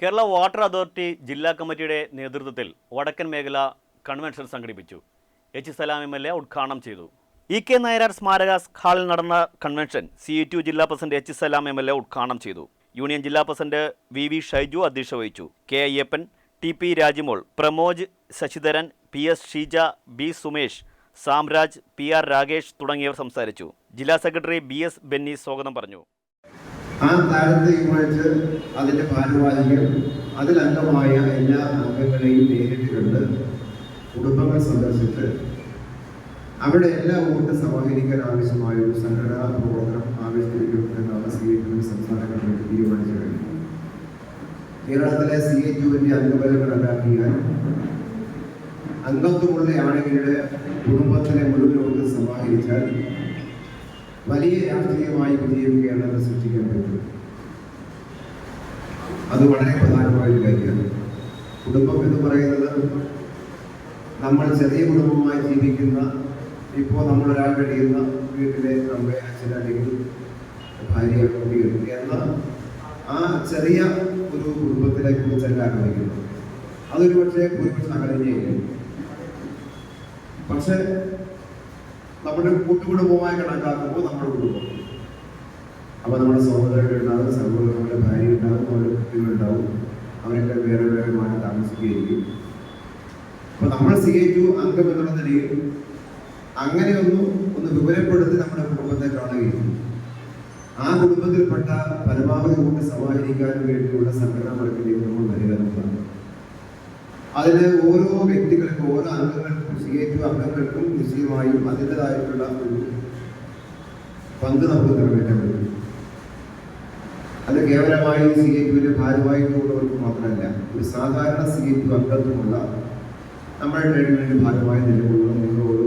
Kerala water authority ജില്ലാ കമ്മിറ്റിയുടെ നേതൃത്വത്തിൽ വടക്കൻ മേഖല കൺവെൻഷൻ സംഘടിപ്പിച്ചു. H Salam M L A ഉദ്ഘാടനം ചെയ്തു. ഇ കെ നായരാർ സ്മാരക ഹാളിൽ നടന്ന കൺവെൻഷൻ സി ടു ജില്ലാ president H Salam M L A ഉദ്ഘാടനം ചെയ്തു. യൂണിയൻ ജില്ലാ പ്രസിഡന്റ് വി വി ഷൈജു അധ്യക്ഷത വഹിച്ചു. K Ayyappan T P Rajimol Pramoj Sasidharan P S Sheeja B Sumesh Samraj P R Rakesh തുടങ്ങിയവർ സംസാരിച്ചു. ജില്ലാ സെക്രട്ടറി ബി എസ് ബെന്നി സ്വാഗതം പറഞ്ഞു. ആ താരത്തെയുമായിട്ട് അതിന്റെ ഭാരവാഹികൾ അതിലംഗമായ എല്ലാ അംഗങ്ങളെയും നേരിട്ട് കണ്ട് കുടുംബങ്ങൾ സന്ദർശിച്ച് അവിടെ എല്ലാ വോട്ട് സമാഹരിക്കാൻ ആവശ്യമായ ഒരു സംഘടനാ പ്രവർത്തനം ആവിഷ്കരിക്കും എന്നാണ് സി എ ടുവിന്റെ സംസ്ഥാന കമ്മിറ്റി തീരുമാനിച്ചു കഴിഞ്ഞു കേരളത്തിലെ സി എ ടുവിന്റെ അംഗബലം കണക്കാക്കിയാൽ അംഗത്വമുള്ള ആളുകളുടെ കുടുംബത്തിലെ മുഴുവൻ വോട്ട് സമാഹരിച്ചാൽ വലിയ രാഷ്ട്രീയമായ അത് വളരെ പ്രധാനമായ ഒരു കാര്യമാണ്. കുടുംബം എന്ന് പറയുന്നത് നമ്മൾ ചെറിയ കുടുംബമായി ജീവിക്കുന്ന ഇപ്പോൾ നമ്മൾ ഒരാൾ കഴിയുന്ന വീട്ടിലെ അമ്മ അച്ഛൻ അല്ലെങ്കിൽ ഭാര്യ കുട്ടികൾ എന്ന ആ ചെറിയ ഒരു കുടുംബത്തിനെ കുറിച്ചല്ല ആഗ്രഹിക്കുന്നത് അതൊരു പക്ഷേ ഭൂരിപക്ഷ അകലിഞ്ഞേക്കും പക്ഷെ നമ്മുടെ കൂട്ടുകുടുംബമായി കണക്കാക്കുമ്പോൾ നമ്മുടെ കുടുംബം അപ്പൊ നമ്മുടെ സഹോദരങ്ങൾ മാറ്റി താമസിക്കുകയായിരിക്കും. അപ്പൊ നമ്മൾ സി എ ടു അംഗം എന്നുള്ള നിലയിൽ അങ്ങനെ ഒന്ന് ഒന്ന് നമ്മുടെ കുടുംബത്തെ കാണുകയും ആ കുടുംബത്തിൽപ്പെട്ട പരമാവധി കൂട്ടി സമാഹരിക്കാൻ വേണ്ടിയുള്ള സംഘടനാ നമ്മൾ നിലനിർത്തുന്നത് അതിന് ഓരോ വ്യക്തികൾക്കും ഓരോ അംഗങ്ങൾക്കും സി എ ടു അംഗങ്ങൾക്കും നിശ്ചയമായും അതിന്റെതായിട്ടുള്ള ഒരു പങ്ക് നമുക്ക് നിറവേറ്റാൻ പറ്റും. അത് കേവലമായി സി എ പിയുടെ ഭാരവാഹികളുള്ളവർക്ക് മാത്രമല്ല ഒരു സാധാരണ സി എ പി അംഗത്വമുള്ള നമ്മുടെ ട്രേഡിന്റെ ഭാഗമായി നിലകൊള്ളുന്ന നിങ്ങൾ ഓരോ